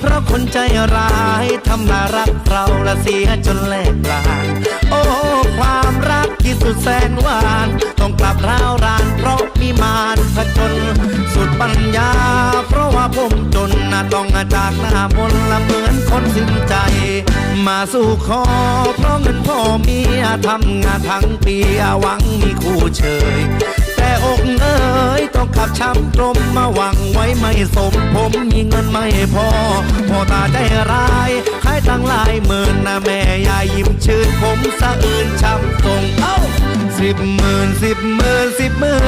เพราะคนใจร้ายทำน่ารักเราและเสียจนแหลกลานโอ้ ความรักที่สุดแสนหวาน ต้องกลับร้าวราน เพราะมีมารผจญสุดปัญญา เพราะว่าผมจนนะต้องจากหน้ามนละเหมือนคนสิ้นใจ มาสู่ขอ เพราะเงินพ่อเมียทำงานทั้งปีหวังมีคู่เชย บช้ำตรมมาหวังไว้ไม่สม ผมมีเงินไม่พอพ่อตาใจร้ายขายตั้งหลายหมื่นนะแม่ยายยิ้มชื่นผมสะอื่นช้ำตรงเอ้าสิบหมื่นสิบหมื่นสิบหมื่น